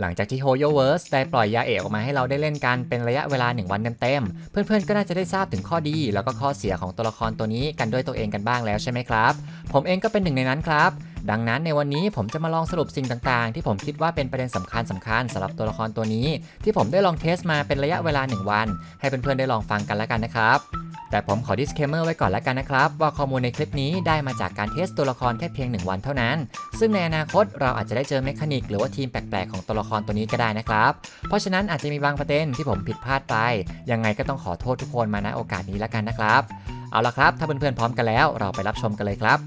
หลังจากที่โฮโยเวิร์สได้ปล่อยยาเอะออกมาให้เราได้เล่นกันเป็นระยะเวลา 1 วันเต็มๆ เพื่อนๆ ก็น่าจะได้ทราบถึงข้อดี แล้วก็ข้อเสียของตัวละครตัวนี้กันด้วยตัวเองกันบ้างแล้วใช่ไหมครับ ผมเองก็เป็นหนึ่งในนั้นครับ ดังนั้นในวันนี้ผมจะมาลองสรุปสิ่งต่างๆ ที่ผมคิดว่าเป็นประเด็นสำคัญสำคัญสำหรับตัวละครตัวนี้ ที่ผมได้ลองเทสมาเป็นระยะเวลา 1 วัน ให้เพื่อนๆได้ลองฟังกันแล้วกันนะครับ แต่ผมขอ disclaimer ไว้ก่อนแล้วกันนะครับ ว่าข้อมูลในคลิปนี้ได้มาจากการเทสตัวละครแค่เพียง 1 วันเท่านั้น ซึ่งในอนาคตเราอาจจะได้เจอเมคานิกหรือว่าทีมแปลกๆของตัวละครตัวนี้ก็ได้นะครับ เพราะฉะนั้นอาจจะมีบางประเด็นที่ผมผิดพลาดไป ยังไงก็ต้องขอโทษทุกคนมาณโอกาสนี้แล้วกันนะครับ เอาละครับ ถ้าเพื่อนๆพร้อมกันแล้วเราไปรับชมกันเลยครับ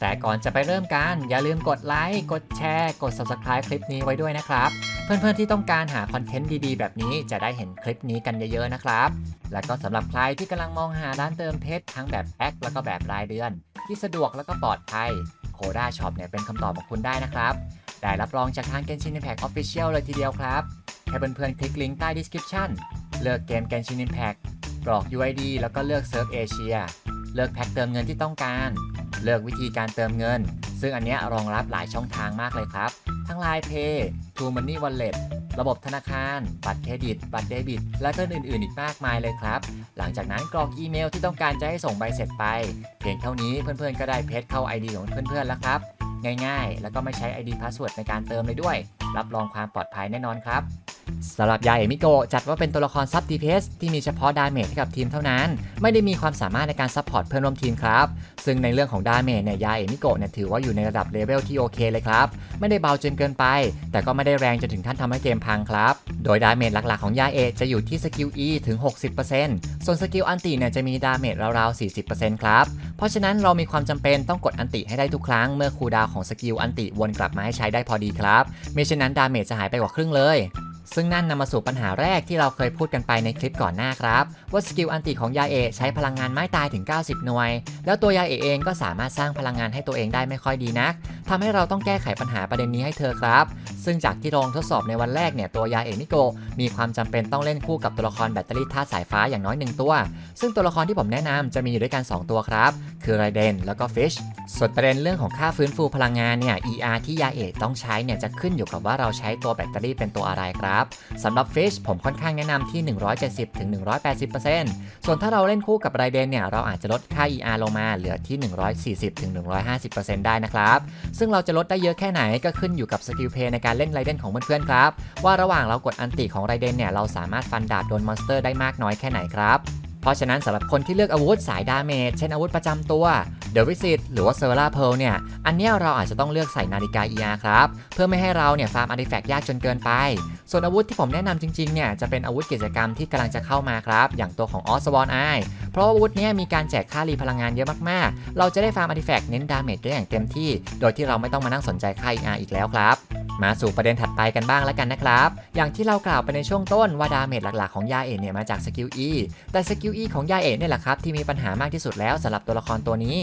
แต่ก่อนจะไปเริ่มกัน อย่าลืมกดไลค์ กดแชร์ กด subscribe คลิปนี้ไว้ด้วยนะครับ เพื่อนๆที่ต้องการหาคอนเทนต์ดีๆ แบบนี้จะได้เห็นคลิปนี้กันเยอะๆนะครับ แล้วก็สำหรับใครที่กำลังมองหาร้านเติมเพชรทั้งแบบแอคแล้วก็แบบรายเดือน ที่สะดวกแล้วก็ปลอดภัยโคด้าช็อปเนี่ยเป็นคำตอบของคุณได้นะครับ ได้รับรองจากทาง Genshin Impact Official เลยทีเดียวครับ แค่เพื่อนๆคลิกลิงก์ใต้ description เลือกเกม Genshin Impact กรอก UID แล้วก็เลือก Serve Asia เลือกแพ็คเติมเงินที่ต้องการ เลือกวิธีการเติมเงิน ซึ่งอันเนี้ยรองรับหลายช่องทางมากเลยครับ ทั้ง Line Pay True Money Wallet ระบบธนาคาร บัตรเครดิต บัตรเดบิต และก็อื่นๆ อีกมากมายเลยครับ หลังจากนั้นกรอกอีเมลที่ต้องการจะให้ส่งใบเสร็จไป เพียงเท่านี้เพื่อนๆ ก็ได้เพจเข้า ID ของเพื่อนๆ แล้วครับ ง่ายๆ แล้วก็ไม่ใช้ ID Password ในการเติมเลยด้วย รับรองความปลอดภัยแน่นอนครับ สำหรับยาเอมิโกะจัดว่าเป็นตัวละครซับ DPS ที่มีเฉพาะดาเมจให้กับทีมเท่านั้น ไม่ได้มีความสามารถในการซัพพอร์ตเพื่อนร่วมทีมครับ ซึ่งในเรื่องของดาเมจเนี่ยยาเอมิโกะเนี่ยถือว่าอยู่ในระดับเลเวลที่โอเคเลยครับ ไม่ได้เบาจนเกินไป แต่ก็ไม่ได้แรงจนถึงขั้นทำให้เกมพังครับ โดยดาเมจหลักๆของยาเอจะอยู่ที่สกิล E ถึง 60%ส่วนสกิลอันติเนี่ยจะมีดาเมจราวๆ 40%ครับเพราะฉะนั้นเรามีความจำเป็นต้องกดอันติให้ได้ทุกครั้งเมื่อคูดาวของสกิลอันติวนกลับมาให้ใช้ได้พอดีครับไม่เช่นนั้นดาเมจจะหายไปกว่าครึ่งเลย ซึ่งนั่นนำมาสู่ปัญหาแรกที่เราเคยพูดกันไปในคลิปก่อนหน้าครับ ว่าสกิลอันติของยาเอใช้พลังงานไม้ตายถึง 90 หน่วย แล้วตัวยาเอเองก็สามารถสร้างพลังงานให้ตัวเองได้ไม่ค่อยดีนักทำให้เราต้องแก้ไขปัญหาประเด็นนี้ให้เธอครับ ซึ่งจากที่ลองทดสอบในวันแรกเนี่ยตัวยาเอะมิโก มีความจำเป็นต้องเล่นคู่กับตัวละครแบตเตอรี่ธาตุสายฟ้าอย่างน้อยหนึ่งตัว ซึ่งตัวละครที่ผมแนะนำจะมีอยู่ด้วยกัน 2 ตัวครับ คือไรเดนแล้วก็ฟิชส่วนประเด็นเรื่องของค่าฟื้นฟูพลังงานเนี่ย ER ที่ยาเอะต้องใช้เนี่ยจะขึ้นอยู่กับว่าเราใช้ตัวแบตเตอรี่เป็นตัวอะไรครับสำหรับฟิชผมค่อนข้างแนะนำที่ 170ถึง180%ส่วนถ้าเราเล่นคู่กับไรเดนเนี่ยเราอาจจะลดค่า ER ลงมาเหลือที่ 140-150%ได้นะครับซึ่งเราจะลดได้เยอะแค่ไหนก็ขึ้นอยู่กับสกิลเพย์ในการเล่นไรเดนของเพื่อนๆครับ ว่าระหว่างเรากดอันติของไรเดนเนี่ยเราสามารถฟันดาบโดนมอนสเตอร์ได้มากน้อยแค่ไหนครับ ราะฉะนั้นสำหรับคนที่เลือกอาวุธสายดาเมจเช่นอาวุธประจำตัว The Visit หรือว่า s e r l a Pearl เนี่ย อันนี้เราอาจจะต้องเลือกใส่นาฬิกา ER ครับ เพื่อไม่ให้เราเนี่ยฟาร์มอาร์ติแฟกต์ยากจนเกินไป ส่วนอาวุธที่ผมแนะนำจริงๆเนี่ยจะเป็นอาวุธกิจกรรมที่กำลังจะเข้ามาครับ อย่างตัวของ o s w o r n Eye เพราะอาวุธนี้มีการแจกค่ารีพลังงานเยอะมากๆ เราจะได้ฟาร์มอาร์ติแฟกต์เน้นดาเมจได้อย่างเต็มที่ โดยที่เราไม่ต้องมานั่งสนใจค่า ER อีกแล้วครับมาสู่ประเด็นถัดไปกันบ้างแล้วกันนะครับ อย่างที่เรากล่าวไปในช่วงต้นว่าดาเมจหลักๆของยาเอเนี่ยมาจากสกิล E แต่สกิล E ของยายเอ๋เนี่ยแหละครับที่มีปัญหามากที่สุดแล้วสำหรับตัวละครตัวนี้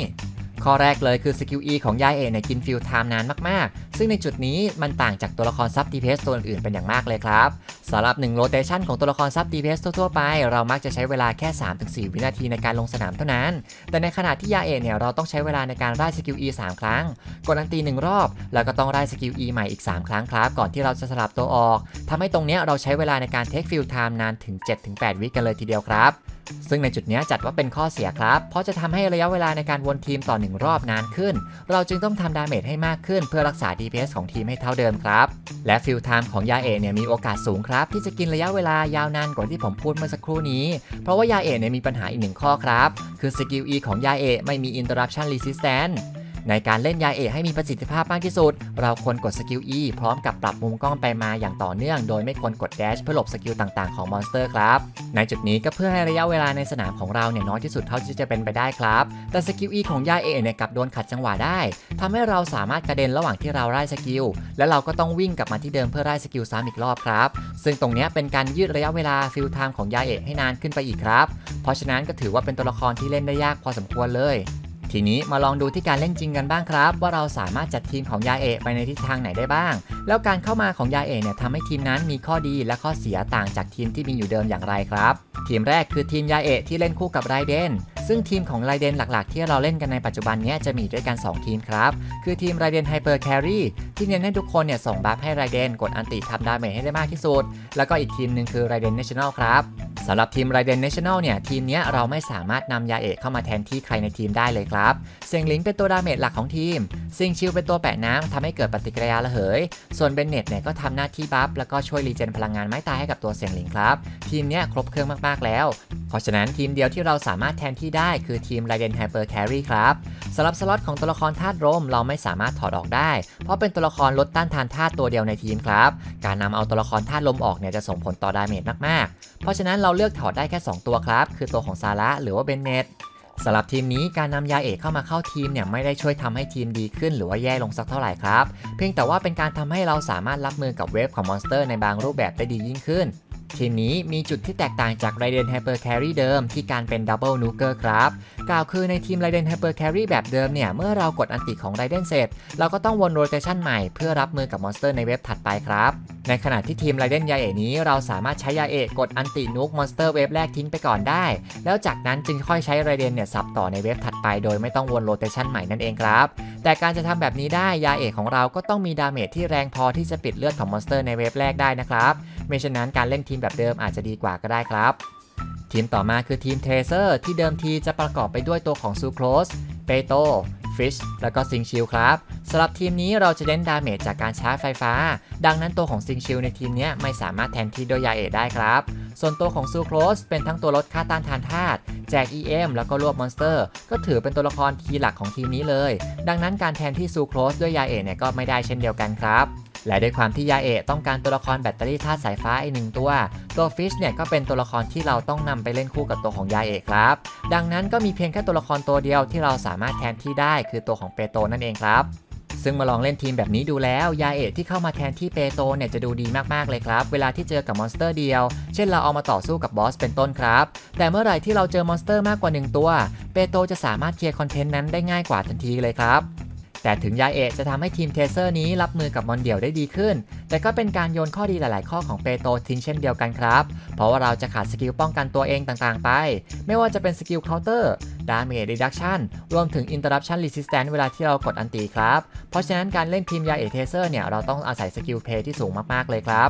ข้อแรกเลยคือสกิล E ของยายเอะเนี่ยกินฟิลไทม์นานมากๆซึ่งในจุดนี้มันต่างจากตัวละครซับ DPS ตัวอื่นเป็นอย่างมากเลยครับสำหรับ1โรเตชันของตัวละครซับ DPS ทั่วๆไป เรามักจะใช้เวลาแค่ 3-4 วินาทีในการลงสนามเท่านั้น แต่ในขณะที่ยาเอเนี่ยเราต้องใช้เวลาในการไล่สกิล E 3 ครั้ง กดอันตี 1 รอบ แล้วก็ต้องไล่สกิล E ใหม่อีก 3 ครั้งครับ ก่อนที่เราจะสลับตัวออกทำให้ตรงเนี้ยเราใช้เวลาในการเทคฟิลไทม์นานถึง 7-8 วิกันเลยทีเดียวครับซึ่งในจุดนี้จัดว่าเป็นข้อเสียครับ เพราะจะทำให้ระยะเวลาในการวนทีมต่อ 1 รอบนานขึ้น เราจึงต้องทำดาเมจให้มากขึ้นเพื่อรักษา DPS ของทีมให้เท่าเดิมครับ และฟิลไทม์ของยาเอะเนี่ยมีโอกาสสูงครับ ที่จะกินระยะเวลายาวนานกว่าที่ผมพูดเมื่อสักครู่นี้ เพราะว่ายาเอะเนี่ยมีปัญหาอีกหนึ่งข้อครับ คือสกิล E ของยาเอะไม่มี interruption resistance ในการเล่นยาเอะให้มีประสิทธิภาพมากที่สุด เราควรกดสกิล E พร้อมกับปรับมุมกล้องไปมาอย่างต่อเนื่อง โดยไม่ควรกด dash เพื่อหลบสกิลต่างๆของมอนสเตอร์ครับ ในจุดนี้ก็เพื่อให้ระยะเวลาในสนามของเราเนี่ยน้อยที่สุดเท่าที่จะเป็นไปได้ครับ แต่สกิล E ของยาเอะเนี่ยกลับโดนขัดจังหวะได้ทำให้เราสามารถกระเด็นระหว่างที่เราไล่สกิล และเราก็ต้องวิ่งกลับมาที่เดิมเพื่อไล่สกิลซ้ำอีกรอบครับ ซึ่งตรงนี้เป็นการยืดระยะเวลาฟิลไทม์ของยาเอะให้นานขึ้นไปอีกครับ เพราะฉะนั้นก็ถือว่าเป็นตัวละครที่เล่นได้ยากพอสมควรเลย ทีนี้มาลองดูที่การเล่นจริงกันบ้างครับ ว่าเราสามารถจัดทีมของยาเอะไปในทิศทางไหนได้บ้าง แล้วการเข้ามาของยาเอะเนี่ยทำให้ทีมนั้นมีข้อดีและข้อเสียต่างจากทีมที่มีอยู่เดิมอย่างไรครับ ทีมแรกคือทีมยาเอะที่เล่นคู่กับไรเดนซึ่งทีมของไรเดนหลักๆ ที่เราเล่นกันในปัจจุบันนี้จะมีด้วยกัน 2 ทีมครับ คือทีมไรเดนไฮเปอร์แครีที่เน้นให้ทุกคนเนี่ยส่งบัฟให้ไรเดนกดอันติทำดาเมจให้ได้มากที่สุด แล้วก็อีกทีมหนึ่งคือไรเดนเนชั่นแนลครับ สำหรับทีมไรเดนเนชั่นแนลเนี่ยทีมนี้เราไม่สามารถนำยาเอกเข้ามาแทนที่ใครในทีมได้เลยครับเซียงลิงเป็นตัวดาเมจหลักของทีมซิงชิวเป็นตัวแปะน้ำทำให้เกิดปฏิกิริยาระเหย ส่วนเบนเน็ตเนี่ยก็ทำหน้าที่บัฟแล้วก็ช่วยรีเจนพลังงานไม้ตายให้กับตัวเซียงลิงครับ ทีมนี้ครบเครื่องมากๆแล้ว เพราะฉะนั้นทีมเดียวที่เราสามารถแทนที่ได้คือทีม Raiden Hyper Carry ครับสำหรับสล็อตของตัวละครธาตุลมเราไม่สามารถถอดออกได้ เพราะเป็นตัวละครลดต้านทานธาตุตัวเดียวในทีมครับ การนำเอาตัวละครธาตุลมออกเนี่ยจะส่งผลต่อดาเมจมากๆ เพราะฉะนั้นเราเลือกถอดได้แค่ 2 ตัวครับ คือตัวของซาระหรือว่าเบนเนตสำหรับทีมนี้การนำยาเอกเข้ามาเข้าทีมเนี่ยไม่ได้ช่วยทำให้ทีมดีขึ้นหรือว่าแย่ลงสักเท่าไหร่ครับ เพียงแต่ว่าเป็นการทำให้เราสามารถรับมือกับเวฟของมอนสเตอร์ในบางรูปแบบได้ดียิ่งขึ้น ทีมนี้มีจุดที่แตกต่างจากไรเดนไฮเปอร์แครีเดิมที่การเป็นดับเบิลนูเกอร์ครับกล่าวคือในทีม Raiden Hyper Carry แบบเดิมเนี่ย เมื่อเรากดอันติของ Raiden เสร็จ เราก็ต้องวนโรเตชันใหม่เพื่อรับมือกับมอนสเตอร์ในเว็บถัดไปครับ ในขณะที่ทีม Raiden ยาเอะนี้ เราสามารถใช้ยาเอะกดอันตินุกมอนสเตอร์เว็บแรกทิ้งไปก่อนได้ แล้วจากนั้นจึงค่อยใช้ Raiden เนี่ยสับต่อในเว็บถัดไป โดยไม่ต้องวนโรเตชันใหม่นั่นเองครับ แต่การจะทำแบบนี้ได้ยาเอกของเราก็ต้องมีดาเมจที่แรงพอที่จะปิดเลือดของมอนสเตอร์ในเว็บแรกได้นะครับไม่เช่นนั้นการเล่นทีมแบบเดิมอาจจะดีกว่าก็ได้ครับ ทีมต่อมาคือทีมเทเซอร์ที่เดิมทีจะประกอบไปด้วยตัวของซูโครสเปโตฟิชแล้วก็ซิงชิลครับสำหรับทีมนี้เราจะเล่นดาเมจจากการชาร์จไฟฟ้า ดังนั้นตัวของซิงชิลในทีมนี้ไม่สามารถแทนที่โดยยาเอได้ครับ ส่วนตัวของซูโครสเป็นทั้งตัวลดค่าต้านทานธาตุแจก EM แล้วก็รวบมอนสเตอร์ ก็ถือเป็นตัวละครคีย์หลักของทีมนี้เลย ดังนั้นการแทนที่ซูโครสด้วยยาเอเนี่ยก็ไม่ได้เช่นเดียวกันครับ และด้วยความที่ยาเอะต้องการตัวละครแบตเตอรี่ธาตุสายฟ้าอีกหนึ่งตัว ตัวฟิชเนี่ยก็เป็นตัวละครที่เราต้องนำไปเล่นคู่กับตัวของยาเอะครับ ดังนั้นก็มีเพียงแค่ตัวละครตัวเดียวที่เราสามารถแทนที่ได้คือตัวของเปโตนั่นเองครับซึ่งมาลองเล่นทีมแบบนี้ดูแล้ว ยาเอะที่เข้ามาแทนที่เปโตเนี่ยจะดูดีมากๆเลยครับ เวลาที่เจอกับมอนสเตอร์เดียว เช่นเราเอามาต่อสู้กับบอสเป็นต้นครับ แต่เมื่อไหร่ที่เราเจอมอนสเตอร์มากกว่า 1 ตัว เปโตจะสามารถเคลียร์คอนเทนต์นั้นได้ง่ายกว่าทันทีเลยครับ แต่ถึงยาเอะจะทำให้ทีมเทเซอร์นี้รับมือกับมอนเดี่ยวได้ดีขึ้น แต่ก็เป็นการโยนข้อดีหลาย ๆ ข้อของเปโตทิ้งเช่นเดียวกันครับ เพราะว่าเราจะขาดสกิลป้องกันตัวเองต่าง ๆ ไป ไม่ว่าจะเป็นสกิลเคาน์เตอร์ดาเมจรีดักชันรวมถึง Interruption Resistance เวลาที่เรากดอันตีครับ เพราะฉะนั้นการเล่นทีมยาเอเทเซอร์เนี่ยเราต้องอาศัยสกิลเพย์ที่สูงมาก ๆ เลยครับ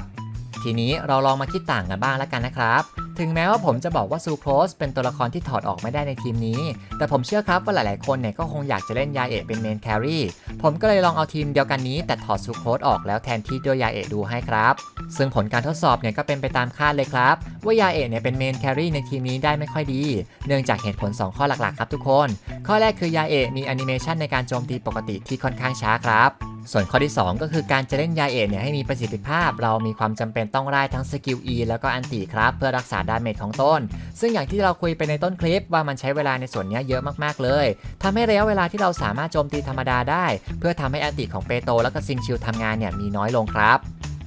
ทีนี้เราลองมาคิดต่างกันบ้างแล้วกันนะครับ ถึงแม้ว่าผมจะบอกว่าซูโครสเป็นตัวละครที่ถอดออกไม่ได้ในทีมนี้ แต่ผมเชื่อครับว่าหลายๆ คนเนี่ยก็คงอยากจะเล่นยาเอะเป็นเมนแครี่ ผมก็เลยลองเอาทีมเดียวกันนี้ แต่ถอดซูโครสออกแล้วแทนที่ด้วยยาเอะดูให้ครับ ซึ่งผลการทดสอบเนี่ยก็เป็นไปตามคาดเลยครับ ว่ายาเอะเนี่ยเป็นเมนแครี่ในทีมนี้ได้ไม่ค่อยดี เนื่องจากเหตุผล 2 ข้อหลักๆ ครับทุกคน ข้อแรกคือยาเอะมีแอนิเมชันในการโจมตีปกติที่ค่อนข้างช้าครับ ส่วนข้อที่ 2 ก็คือการจะเล่นยาเอะเนี่ยให้มีประสิทธิภาพ เรามีความจำเป็นต้องไล่ทั้งสกิล E แล้วก็อันติครับ เพื่อรักษาดาเมจของต้น ซึ่งอย่างที่เราคุยไปในต้นคลิปว่ามันใช้เวลาในส่วนนี้เยอะมากๆเลยทำให้ระยะเวลาที่เราสามารถโจมตีธรรมดาได้ เพื่อทำให้อันติของเปโตแล้วก็ซิงชิลทำงานเนี่ยมีน้อยลงครับ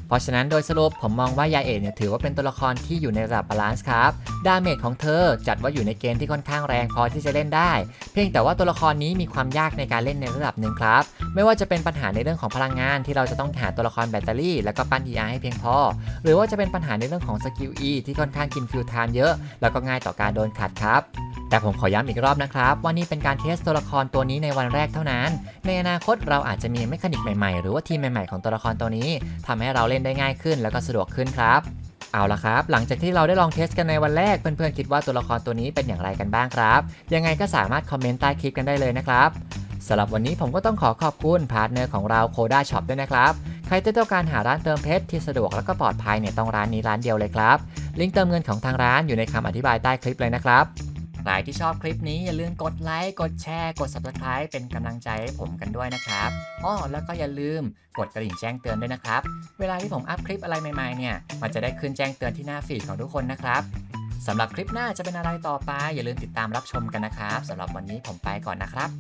เพราะฉะนั้นโดยสรุปผมมองว่ายาเอะเนี่ยถือว่าเป็นตัวละครที่อยู่ในระดับบาลานซ์ครับดาเมจของเธอจัดว่าอยู่ในเกณฑ์ที่ค่อนข้างแรงพอที่จะเล่นได้ เพียงแต่ว่าตัวละครนี้มีความยากในการเล่นในระดับหนึ่งครับ ไม่ว่าจะเป็นปัญหาในเรื่องของพลังงาน ที่เราจะต้องหาตัวละครแบตเตอรี่ แล้วก็ปั้น ER ให้เพียงพอ หรือว่าจะเป็นปัญหาในเรื่องของสกิล E ที่ค่อนข้างกินฟิลไทม์เยอะ แล้วก็ง่ายต่อการโดนขัดครับ แต่ผมขอย้ำอีกรอบนะครับ ว่านี่เป็นการเทสตัวละครตัวนี้ในวันแรกเท่านั้น ในอนาคตเราอาจจะมีเมคานิกใหม่ๆ หรือว่าทีมใหม่ๆของตัวละครตัวนี้ทำให้เราเล่นได้ง่ายขึ้นแล้วก็สะดวกขึ้นครับเอาละครับ หลังจากที่เราได้ลองเทสกันในวันแรก เพื่อนๆคิดว่าตัวละครตัวนี้เป็นอย่างไรกันบ้างครับ ยังไงก็สามารถคอมเมนต์ใต้คลิปกันได้เลยนะครับสำหรับวันนี้ผมก็ต้องขอขอบคุณพาร์ทเนอร์ของเราโคด้าช็อปด้วยนะครับ ใครที่ต้องการหาร้านเติมเพชรที่สะดวกแล้วก็ปลอดภัยเนี่ยต้องร้านนี้ร้านเดียวเลยครับ ลิงก์เติมเงินของทางร้านอยู่ในคำอธิบายใต้คลิปเลยนะครับ ใครที่ชอบคลิปนี้อย่าลืมกดไลค์ กดแชร์ กด subscribe เป็นกำลังใจให้ผมกันด้วยนะครับอ้อแล้วก็อย่าลืมกดกระดิ่งแจ้งเตือนด้วยนะครับ เวลาที่ผมอัพคลิปอะไรใหม่ๆเนี่ย มันจะได้ขึ้นแจ้งเตือนที่หน้าฟีดของทุกคนนะครับสำหรับคลิปหน้าจะเป็นอะไรต่อไป อย่าลืมติดตามรับชมกันนะครับสำหรับวันนี้ผมไปก่อนนะครับ